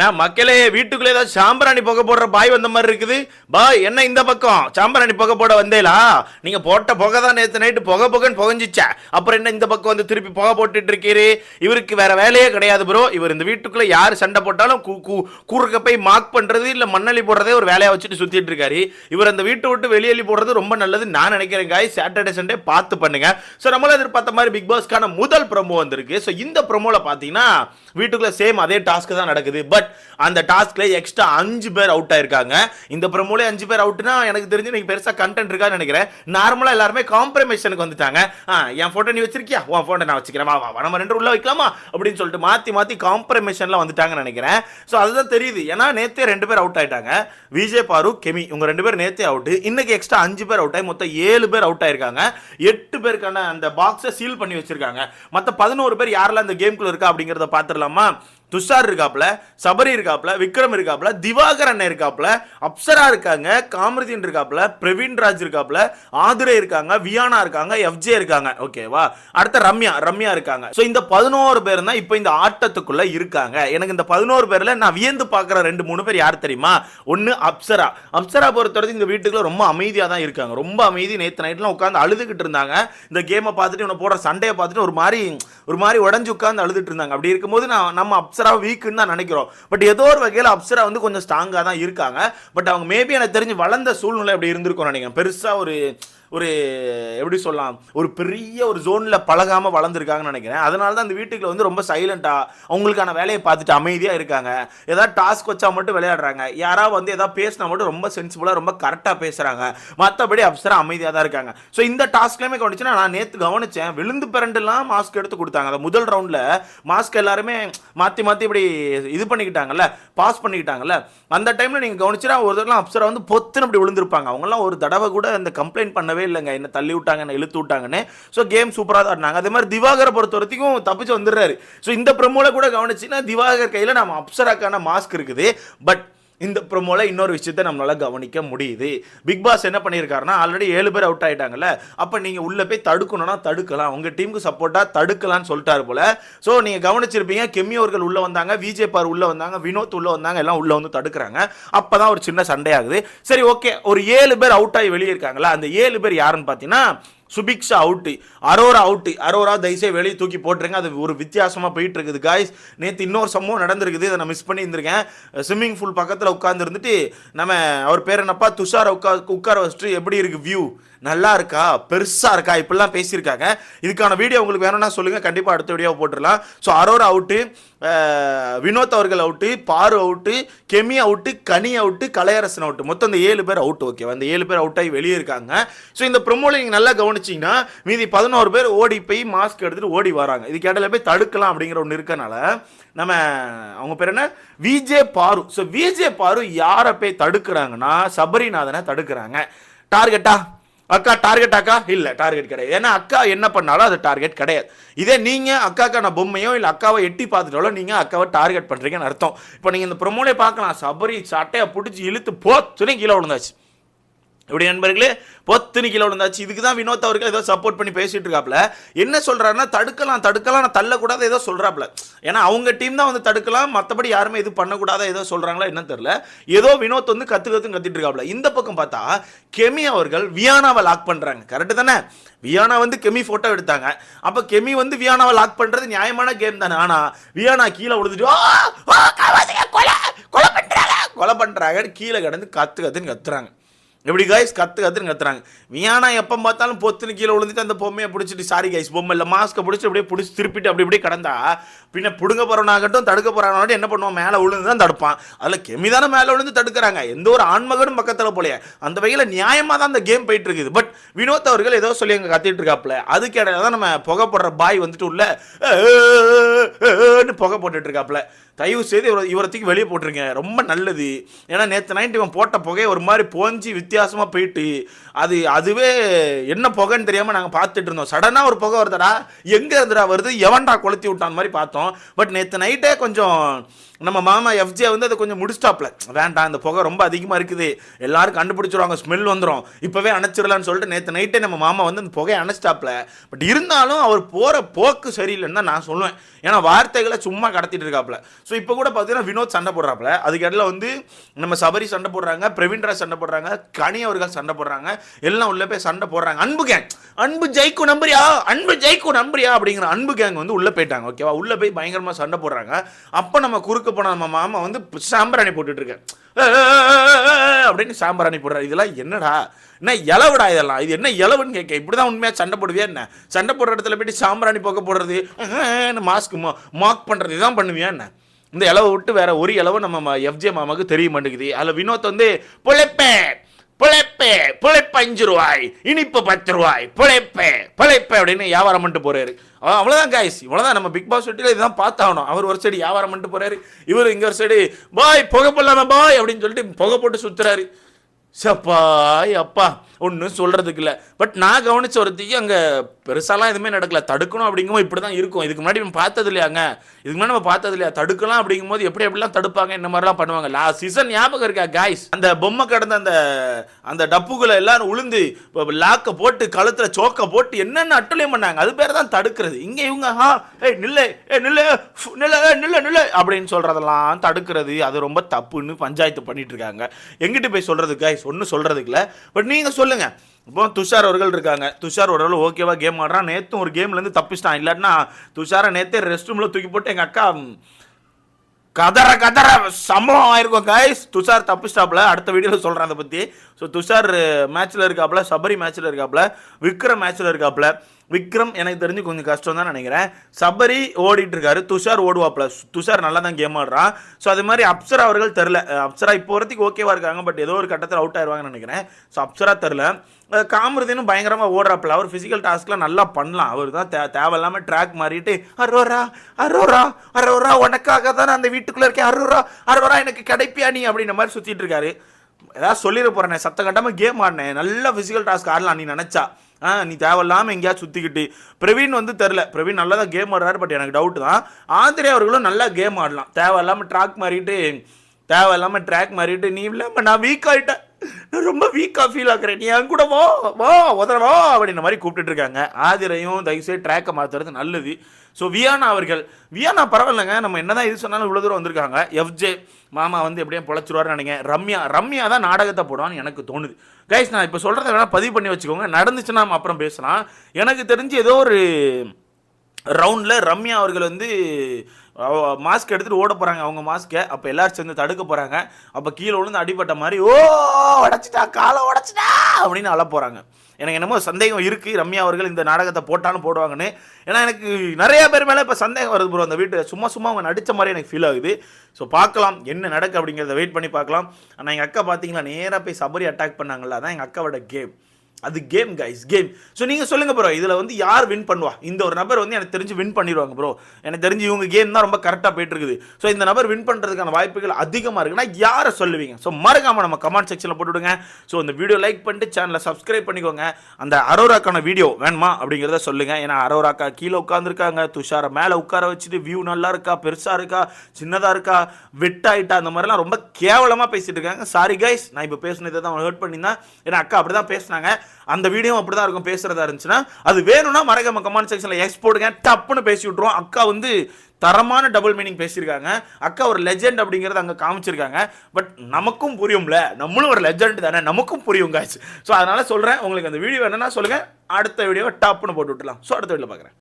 நான் மக்களே வீட்டுக்குள்ளே ஏதாவது சாம்பிராணி புகை போடுற பாய் வந்த மாதிரி இருக்குது. பாய் என்ன இந்த பக்கம்? சாம்பிராணி புகை போட வந்தேலா நீங்க போட்ட புகை தான் நேற்று நைட்டு புகை புகைன்னு புகஞ்சிச்சா. அப்புறம் என்ன இந்த பக்கம் வந்து திருப்பி புகை போட்டுட்டு இருக்கீரு? இவருக்கு வேற வேலையே கிடையாது ப்ரோ இவர் இந்த வீட்டுக்குள்ள யார் சண்டை போட்டாலும் கூ கூறுக்க போய் மார்க் பண்றது இல்ல மண்ணள்ளி போடுறதே ஒரு வேலையா வச்சுட்டு சுத்திட்டு இருக்காரு. இவர் அந்த வீட்டை விட்டு வெளியேலி போடுறது ரொம்ப நல்லது நான் நினைக்கிறேன் காய் சாட்டர்டே சண்டே பார்த்து பண்ணுங்க. ஸோ நம்மளும் எதிர்பார்த்த மாதிரி பிக் பாஸ்க்கான முதல் ப்ரமோ வந்திருக்கு. ஸோ இந்த ப்ரமோவில் பார்த்தீங்கன்னா வீட்டுக்குள்ள சேம் அதே டாஸ்க் தான் நடக்குது. பட் அந்த டாஸ்க்ல எக்ஸ்ட்ரா அஞ்சு பேர் அவுட் ஆயிருக்காங்க. இந்த ப்ரோமோல அஞ்சு பேர் அவுட்னா எனக்கு தெரிஞ்சு நீங்க பெருசா கண்டென்ட் இருக்கான்னு நினைக்கிறேன். நார்மலா எல்லாருமே காம்ப்ரமைஷனுக்கு வந்துட்டாங்க. ஆ, என் போட்டோ நீ வச்சிருக்கியா? உன் போட்டோ நான் வச்சுக்கிறேன். வா வா நம்ம ரெண்டு உள்ள வைக்கலாமா? அப்படின்னு சொல்லிட்டு மாத்தி மாத்தி காம்ப்ரமைஷன்ல வந்துட்டாங்கன்னு நினைக்கிறேன். ஸோ அதுதான் தெரியுது. ஏன்னா நேத்தே ரெண்டு பேர் அவுட் ஆயிட்டாங்க. விஜய் பாரு கெமி இவங்க ரெண்டு பேர் நேத்தே அவுட் இன்னைக்கு எக்ஸ்ட்ரா அஞ்சு பேர் அவுட் ஆகி மொத்தம் ஏழு பேர் அவுட் ஆயிருக்காங்க. எட்டு பேருக்கான அந்த பாக்ஸை சீல் பண்ணி வச்சிருக்காங்க. மற்ற பதினோரு பேர் யாரெல்லாம் இந்த கேம்குள்ள இருக்கா அப்படிங்கிறத பார்த்துடலாமா? துஷார் இருக்காப்ல சபரி இருக்காப்ல விக்ரம் இருக்காப்ல திவாகர் அண்ணன் இருக்காப்ல அப்சரா இருக்காங்க காமருதீன் இருக்காப்ல பிரவீன் ராஜ் இருக்காப்ல ஆதுரை இருக்காங்க வியானா இருக்காங்க எஃப்ஜே இருக்காங்க. ஓகேவா அடுத்த ரம்யா ரம்யா இருக்காங்க. ஸோ இந்த பதினோரு பேர் தான் இப்போ இந்த ஆட்டத்துக்குள்ள இருக்காங்க. எனக்கு இந்த பதினோரு பேர்ல நான் வியந்து பார்க்குற ரெண்டு மூணு பேர் யார் தெரியுமா? ஒன்று அப்சரா. அப்சரா பொறுத்தவரைக்கும் இந்த வீட்டுக்குள்ள ரொம்ப அமைதியாக தான் இருக்காங்க. ரொம்ப அமைதி. நேற்று நைட்லாம் உட்காந்து அழுதுகிட்டு இருந்தாங்க. இந்த கேமை பார்த்துட்டு இவனை போடுற சண்டையை பார்த்துட்டு ஒரு மாதிரி ஒரு மாதிரி உடஞ்சு உட்காந்து அழுதுட்டு இருந்தாங்க. அப்படி இருக்கும்போது நான் நம்ம அப்சரா வீக்குன்னு தான் நினைக்கிறோம். பட் ஏதோ ஒரு வகையில் அப்சரா வந்து கொஞ்சம் ஸ்ட்ராங்காக தான் இருக்காங்க. பட் அவங்க மேபி எனக்கு தெரிஞ்சு வளர்ந்த சூழ்நிலை அப்படி இருந்திருக்கும் நினைக்கிறேன். பெருசாக ஒரு ஒரு எப்படி சொல்லலாம் ஒரு பெரிய ஒரு ஜோனில் பழகாமல் வளர்ந்துருக்காங்கன்னு நினைக்கிறேன். அதனால தான் அந்த வீட்டுக்குள்ள வந்து ரொம்ப சைலண்ட்டாக அவங்களுக்கான வேலையை பார்த்துட்டு அமைதியாக இருக்காங்க. ஏதாவது டாஸ்க் வச்சா மட்டும் விளையாடுறாங்க. யாராவது வந்து ஏதாவது பேசினா மட்டும் ரொம்ப சென்சிபிளாக ரொம்ப கரெக்டாக பேசுகிறாங்க மற்றபடி அப்சரா அமைதியாக தான் இருக்காங்க. ஸோ இந்த டாஸ்க்லேயுமே கவனிச்சுன்னா நான் நேற்று கவனிச்சேன் விழுந்து பிறண்டுலாம் மாஸ்க் எடுத்து கொடுத்தாங்க. அந்த முதல் ரவுண்டில் மாஸ்க் எல்லாருமே மாற்றி மாற்றி இப்படி இது பண்ணிக்கிட்டாங்கல்ல பாஸ் பண்ணிக்கிட்டாங்கல்ல. அந்த டைமில் நீங்கள் கவனிச்சுனா ஒரு தடவை அப்சரா வந்து பொத்துன்னு அப்படி விழுந்திருப்பாங்க. அவங்களாம் ஒரு தடவை கூட அந்த கம்ப்ளைண்ட் பண்ணவே இல்லைங்க. என்ன தள்ளி விட்டாங்க என்ன இழுத்து விட்டாங்கன்னு. ஸோ கேம் சூப்பராக தான் ஆடினாங்க. அதே மாதிரி திவாகரை பொறுத்த வரைக்கும் தப்பிச்சு வந்துடுறாரு. ஸோ இந்த பிரமோல கூட கவனிச்சுன்னா திவாகர் கையில் நம்ம அப்சராக்கான மாஸ்க் இருக்குது. பட் இந்த ப்ரொமோவில் இன்னொரு விஷயத்தை நம்மளால் கவனிக்க முடியுது. பிக் பாஸ் என்ன பண்ணியிருக்காருன்னா ஆல்ரெடி ஏழு பேர் அவுட் ஆகிட்டாங்கல்ல அப்போ நீங்கள் உள்ளே போய் தடுக்கணும்னா தடுக்கலாம். உங்கள் டீமுக்கு சப்போர்ட்டாக தடுக்கலாம்னு சொல்லிட்டாரு போல். ஸோ நீங்கள் கவனிச்சிருப்பீங்க கெம்மியோர்கள் அவர்கள் வந்தாங்க விஜய் பார் உள்ளே வந்தாங்க வினோத் உள்ளே வந்தாங்க எல்லாம் உள்ளே வந்து தடுக்கிறாங்க. அப்போ தான் ஒரு சின்ன சண்டையாகுது. சரி ஓகே ஒரு ஏழு பேர் அவுட் ஆகி வெளியே இருக்காங்களா? அந்த ஏழு பேர் யாருன்னு பார்த்தீங்கன்னா சுபிக்ஷா அவுட்டு அரோரா அவுட்டு அரோரா தயசே வெளியே தூக்கி போட்டுருங்க. அது ஒரு வித்தியாசமாக போயிட்டு இருக்குது காய்ஸ் நேற்று இன்னொரு சம்பவம் நடந்திருக்குது. இதை நான் மிஸ் பண்ணியிருந்திருக்கேன். ஸ்விம்மிங் பூல் பக்கத்தில் உட்காந்துருந்துட்டு நம்ம அவர் பேர் என்னப்பா? துஷாரை உட்கா உட்கார வச்சுட்டு எப்படி இருக்கு வியூ நல்லா இருக்கா? பெருசாக இருக்கா? இப்படிலாம் பேசியிருக்காங்க. இதுக்கான வீடியோ உங்களுக்கு வேணும்னா சொல்லுங்கள் கண்டிப்பாக அடுத்த வீடியோ போட்டுடலாம். ஸோ அரோரா அவுட்டு வினோத் அவர்கள் out Paaru out Kemy out Kani out Kalaiyarasan out மொத்தம் இந்த ஏழு பேர் அவுட் ஓகே அந்த ஏழு பேர் அவுட் ஆகி வெளியே இருக்காங்க. ஸோ இந்த ப்ரொமோவில் நீங்கள் நல்லா கவனிச்சிங்கன்னா மீதி பதினோரு பேர் ஓடி போய் மாஸ்க் எடுத்துகிட்டு ஓடி வராங்க. இதுக்கு இடையில போய் தடுக்கலாம் அப்படிங்கிற ஒன்று இருக்கனால நம்ம அவங்க பேர் என்ன? விஜே பாரு ஸோ விஜே பாரு யாரை போய் தடுக்கிறாங்கன்னா சபரிநாதனை தடுக்கிறாங்க. டார்கெட்டா அக்கா டார்கெட் அக்கா இல்லை டார்கெட் கிடையாது. ஏன்னா அக்கா என்ன பண்ணாலும் அது டார்கெட் கிடையாது. இதே நீங்கள் அக்காக்கான பொம்மையோ இல்லை அக்காவை எட்டி பார்த்துட்டாலோ நீங்கள் அக்காவை டார்கெட் பண்ணுறீங்கன்னு அர்த்தம். இப்போ நீங்கள் இந்த ப்ரொமோலே பார்க்கலாம். சபரி சட்டையை பிடிச்சி இழுத்து போத்துனே கீழே விழுந்தாச்சு. இப்படி நண்பர்களே பொத்துனு கீழே விழுந்தாச்சு. இதுக்கு தான் வினோத் அவர்கள் ஏதோ சப்போர்ட் பண்ணி பேசிட்டு இருக்காப்ல என்ன சொல்றாருன்னா தடுக்கலாம் தடுக்கலாம் நான் தள்ளக்கூடாது ஏதோ சொல்றாப்ல ஏன்னா அவங்க டீம் தான் வந்து தடுக்கலாம் மற்றபடி யாருமே இது பண்ணக்கூடாதா ஏதோ சொல்றாங்களா என்ன தெரியல. ஏதோ வினோத் வந்து கத்து கத்து கத்திட்டு இருக்காப்ல இந்த பக்கம் பார்த்தா கெமி அவர்கள் வியானாவை லாக் பண்றாங்க. கரெக்டு தானே? வியானா வந்து கெமி போட்டோ எடுத்தாங்க. அப்ப கெமி வந்து வியானாவை லாக் பண்றது நியாயமான கேம் தானே. ஆனா வியானா கீழே விழுந்துட்டு கொலை கொலை பண்றாங்க கொலை பண்றாங்கன்னு கீழே கிடந்து கத்து கத்துன்னு கத்துறாங்க. எப்படி கைஸ் கத்து கத்துன்னு கத்துறாங்க. வியானா எப்போ பார்த்தாலும் பொத்துன்னு கீழே விழுந்துட்டு அந்த பொம்மையை பிடிச்சிட்டு சாரி கைஸ் பொம்மை இல்லை. மாஸ்க்கை பிடிச்சி அப்படியே பிடிச்சி திருப்பிட்டு அப்படி இப்படி கடந்தா பின்ன பிடுங்க போகிறவனாகட்டும் தடுக்க போகிறவனாகட்டும் என்ன பண்ணுவோம் மேலே விழுந்து தான் தடுப்பான். அதில் கெமி தானே மேலே விழுந்து தடுக்கிறாங்க. எந்த ஒரு ஆண்மகனும் பக்கத்தில் போலையே. அந்த வகையில் நியாயமாக தான் அந்த கேம் போயிட்டு இருக்குது. பட் வினோத் அவர்கள் ஏதோ சொல்லி அங்கே கத்திட்டு இருக்காப்புல. அதுக்கு இடையில தான் நம்ம புகைப்படுற பாய் வந்துட்டு உள்ள "ஏன்னு புகை போட்டுட்ருக்காப்புல. தயவு செய்து இவரை இவரை தூக்கி வெளியே போட்டிருங்க. ரொம்ப நல்லது. ஏன்னா நேற்று நைட்டு இவன் போட்ட புகையை ஒரு மாதிரி போஞ்சி வித்தியாசமாக போயிட்டு அது அதுவே என்ன புகைன்னு தெரியாமல் நாங்கள் பார்த்துட்டு இருந்தோம். சடனாக ஒரு புகை வருதடா. எங்கே இருந்துடா வருது? எவன்டா கொளுத்தி விட்டான் மாதிரி பார்த்தோம். பட் நேற்று நைட்டே கொஞ்சம் நம்ம மாமா எஃப்ஜே வந்து அதை கொஞ்சம் முடிச்சிட்டாப்ல. வேண்டாம் இந்த புகை ரொம்ப அதிகமாக இருக்குது. எல்லாரும் கண்டுபிடிச்சிருவாங்க ஸ்மெல் வந்துடும் இப்போவே அணைச்சிடலான்னு சொல்லிட்டு நேற்று நைட்டே நம்ம மாமா வந்து அந்த புகையை அணைச்சிட்டாப்ல. பட் இருந்தாலும் அவர் போகிற போக்கு சரியில்லைன்னு தான் நான் சொல்லுவேன். ஏன்னா வார்த்தைகளை சும்மா கடத்திட்டு இருக்காப்ல. ஸோ இப்போ கூட பார்த்தீங்கன்னா வினோத் சண்டை போடுறாப்ல. அதுக்கு இடையில வந்து நம்ம சபரி சண்டை போடுறாங்க பிரவீன்ராஜ் சண்டை போடுறாங்க கனி அவர்கள் சண்டை போடுறாங்க எல்லாம் உள்ளே போய் சண்டை போடுறாங்க. அன்பு கேங் அன்பு ஜெயிக்கும் நம்புறியா? அன்பு ஜெயிக்கும் நம்புறியா? அப்படிங்கிற அன்பு கேங் வந்து உள்ளே போயிட்டாங்க ஓகேவா உள்ளே போய் பயங்கரமாக சண்டை போடுறாங்க. அப்போ நம்ம குறுக்க போன நம்ம மாமா வந்து சாம்பிராணி போட்டுட்டு அப்படின்னு சாம்பிராணி போடுறாரு. இதெல்லாம் என்னடா? என்ன இலவுடா இதெல்லாம்? இது என்ன இலவுன்னு கேட்க இப்படி தான் உண்மையாக சண்டை போடுவியா என்ன? சண்டை போடுற இடத்துல போயிட்டு சாம்பிராணி போக்க போடுறது? மாஸ்க் மாக் பண்ணுறது இதான் பண்ணுவியா என்ன? இந்த இலவை விட்டு வேற ஒரு இலவு நம்ம எஃப்ஜே மாமாவுக்கு தெரிய மாட்டேங்குது. அதில் வினோத் வந்து பொழைப்பேன்! பிழைப்பே பிழைப்பு அஞ்சு ரூபாய் இனிப்பு பத்து ரூபாய் பிழைப்பே பிழைப்பே அப்படின்னு வியாபாரம் பண்ணிட்டு போறாரு. அவ்வளோதான் காய்ஸ் இவ்வளோதான் நம்ம பிக் பாஸ் வீட்டில் இதுதான் பார்த்தாகணும். அவர் ஒரு சைடு வியாபாரம் பண்ணிட்டு போறாரு. இவர் இங்கே ஒரு சைடு பாய் புகை போடலாமா பாய் அப்படின்னு சொல்லிட்டு புகை போட்டு சுற்றுறாரு சப்பாய் அப்பா ஒன்றும் சொல்கிறதுக்கு இல்லை. பட் நான் கவனிச்ச ஒருத்திக்கு அங்கே பெருசாலாம் எதுவுமே நடக்கல. தடுக்கணும் அப்படிங்கும்போது இப்படி தான் இருக்கும். இதுக்கு முன்னாடி நம்ம பார்த்தது இல்லையாங்க? இதுக்கு முன்னாடி நம்ம பார்த்தது இல்லையா? தடுக்கலாம் அப்படிங்கும்போது எப்படி எப்படிலாம் தடுப்பாங்க? இந்த மாதிரிலாம் பண்ணுவாங்க. லாஸ்ட் சீசன் ஞாபகம் இருக்கா காய்ஸ் அந்த பொம்மை கடந்த அந்த அந்த டப்புகளை எல்லாரும் உளுந்து லாக்கை போட்டு கழுத்தில் சோக்கை போட்டு என்னென்ன அட்டுலையும் பண்ணாங்க? அது பேர் தான் தடுக்கிறது. இங்கே இவங்க ஹா ஏய் நில்லு ஏ நில்லை நில்ல நில்லு நில்ல அப்படின்னு சொல்கிறதெல்லாம் தடுக்கிறது. அது ரொம்ப தப்புன்னு பஞ்சாயத்து பண்ணிட்டு இருக்காங்க. எங்கிட்டு போய் சொல்கிறது காய்ஸ் ஒன்றும் சொல்கிறதுக்கு இல்லை. பட் நீங்கள் சொல்லுங்கள் இப்போ துஷார் அவர்கள் இருக்காங்க. துஷார் ஓரளவு ஓகேவா கேம் ஆடுறான். நேற்றும் ஒரு கேம்லேருந்து தப்பிச்சிட்டான். இல்லாட்டினா துஷாரை நேற்றே ரெஸ்ட் ரூமில் தூக்கி போட்டு எங்கள் அக்கா கதற கதற சம்பவம் ஆயிருக்கும் கைஸ் துஷார் தப்பிச்சிட்டாப்ல அடுத்த வீடியோவில் சொல்கிறேன் அதை பற்றி ஸோ துஷார் மேட்ச்சில் இருக்காப்புல. சபரி மேட்ச்சில் இருக்காப்புல. விக்ரம் மேட்ச்சில் இருக்காப்புல. விக்ரம் எனக்கு தெரிஞ்சு கொஞ்சம் கஷ்டம் தான் நினைக்கிறேன். சபரி ஓடிட்டு இருக்காரு துஷார் ஓடுவாப்ல துஷார் நல்லா தான் கேம் ஆடுறான். ஸோ அது மாதிரி அப்சரா அவர்கள் தெரில அப்சரா இப்போ வரத்துக்கு ஓகேவா இருக்காங்க. பட் ஏதோ ஒரு கட்டத்தில் அவுட் ஆயிருவாங்கன்னு நினைக்கிறேன். ஸோ அப்சரா தெரில அஹ் பயங்கரமாக ஓடுறாப்புல. அவர் ஃபிசிக்கல் டாஸ்க்லாம் நல்லா பண்ணலாம். அவர் தான் தே தேவையில்லாமல் ட்ராக் மாறிட்டு அரோரா அரோரா அரோரா உனக்காக தான் அந்த வீட்டுக்குள்ளே இருக்கேன். அரோரா அரோரா எனக்கு கிடைப்பியா நீ? அப்படின்ற மாதிரி சுற்றிட்டு இருக்காரு. ஏதாவது சொல்லிட போகிறேன் சத்தம் கட்டாமல் கேம் ஆடினேன் நல்லா ஃபிசிக்கல் டாஸ்க் ஆடலாம் நீ நினச்சா. ஆ நீ தேவையில்லாமல் எங்கேயாவது சுற்றிக்கிட்டு பிரவீன் வந்து தெரில பிரவீன் நல்லா தான் கேம் ஆடுறாரு பட் எனக்கு டவுட் தான். ஆந்திரே அவர்களும் நல்லா கேம் ஆடலாம். தேவையில்லாமல் ட்ராக் மாறிட்டு தேவையில்லாமல் ட்ராக் மாறிட்டு நீ இல்லாமல் நான் வீக் ஆகிட்டேன் நான் ரொம்ப வீக்காக ஃபீல் ஆகுறேன் நீ என் கூட வா வா உதற வா அப்படின்ற மாதிரி கூப்பிட்டுட்டு இருக்காங்க. ஆதிரையும் தயவுசெய்து ட்ராக்கை மாற்றுறது நல்லது. ஸோ வியானா அவர்கள் வியானா பரவாயில்லைங்க நம்ம என்னதான் இது சொன்னாலும் இவ்வளோ தூரம் வந்திருக்காங்க. எஃப்ஜே மாமா வந்து எப்படியும் பொழைச்சிருவாருன்னு நினைக்கிறேன். ரம்யா ரம்யா தான் நாடகத்தை போடுவான்னு எனக்கு தோணுது. கைஸ் நான் இப்போ சொல்கிறத வேணால் பதிவு பண்ணி வச்சுக்கோங்க. நடந்துச்சுன்னா நம்ம அப்புறம் பேசலாம். எனக்கு தெரிஞ்சு ஏதோ ஒரு ரவுண்டில் ரம்யா அவர்கள் வந்து மாஸ்க் எடுத்துகிட்டு ஓட போகிறாங்க அவங்க மாஸ்க்கை அப்போ எல்லாரும் சேர்ந்து தடுக்க போகிறாங்க அப்போ கீழே விழுந்து அடிபட்ட மாதிரி ஓ உடச்சிட்டா காலை உடச்சிட்டா! அப்படின்னு அழ போகிறாங்க எனக்கு என்னமோ சந்தேகம் இருக்குது ரம்யா அவர்கள் இந்த நாடகத்தை போட்டாலும் போடுவாங்கன்னு. ஏன்னா எனக்கு நிறைய பேர் மேலே இப்போ சந்தேகம் வருது ப்ரோ அந்த வீட்டு சும்மா சும்மா அவங்க நடித்த மாதிரி எனக்கு ஃபீல் ஆகுது. ஸோ பார்க்கலாம். என்ன நடக்கு அப்படிங்கிறத வெயிட் பண்ணி பார்க்கலாம். ஆனால் எங்கள் அக்கா பார்த்தீங்களா நேராக போய் சபரி அட்டாக் பண்ணாங்கல்ல அதான் எங்கள் அக்காவோட கேம் அது கேம் கைஸ் கேம். ஸோ நீங்கள் சொல்லுங்கள் ப்ரோ இதில் வந்து யார் வின் பண்ணுவா? இந்த ஒரு நபர் வந்து எனக்கு தெரிஞ்சு வின் பண்ணிடுவாங்க ப்ரோ எனக்கு தெரிஞ்சு இவங்க கேம் தான் ரொம்ப கரெக்டாக போயிட்டு இருக்குது ஸோ இந்த நபர் வின் பண்ணுறதுக்கான வாய்ப்புகள் அதிகமாக இருக்குன்னா யாரை சொல்லுவீங்க? ஸோ மறக்காமல் நம்ம கமெண்ட் செக்ஷனில் போட்டுவிடுங்க. ஸோ இந்த வீடியோ லைக் பண்ணிட்டு சேனலை சப்ஸ்கிரைப் பண்ணிக்கோங்க. அந்த அரோராக்கான வீடியோ வேணுமா அப்படிங்கிறத சொல்லுங்கள் ஏன்னா அரோராக்கா கீழே உட்காந்துருக்காங்க துஷாரை மேலே உட்கார வச்சுட்டு வியூ நல்லா இருக்கா? பெருசாக இருக்கா? சின்னதாக இருக்கா? வெட்டாயிட்டா? அந்த மாதிரிலாம் ரொம்ப கேவலமாக பேசிட்டு இருக்காங்க. சாரி கைஸ் நான் இப்போ பேசுனதை தான் ஹர்ட் பண்ணியிருந்தேன். ஏன்னா அக்கா அப்படி தான் பேசுனாங்க. அந்த வீடியோ அப்படி தான் இருக்கும் பேசுறதா இருந்துச்சுன்னா அது வேணும்னா மறக்காம கமெண்ட் செக்ஷனில் எக்ஸ் போடுங்க டப்புன்னு பேசி விட்ருவோம் அக்கா வந்து தரமான டபுள் மீனிங் பேசியிருக்காங்க. அக்கா ஒரு லெஜெண்ட் அப்படிங்கிறத அங்கே காமிச்சிருக்காங்க. பட் நமக்கும் புரியும்ல நம்மளும் ஒரு லெஜெண்ட் தானே நமக்கும் புரியும் காய்ச்சி ஸோ அதனால சொல்கிறேன் உங்களுக்கு அந்த வீடியோ என்னன்னா சொல்லுங்கள் அடுத்த வீடியோவை டப்புன்னு போட்டு விட்டுலாம் ஸோ அடுத்த வீடியோ பார்க்குறேன்.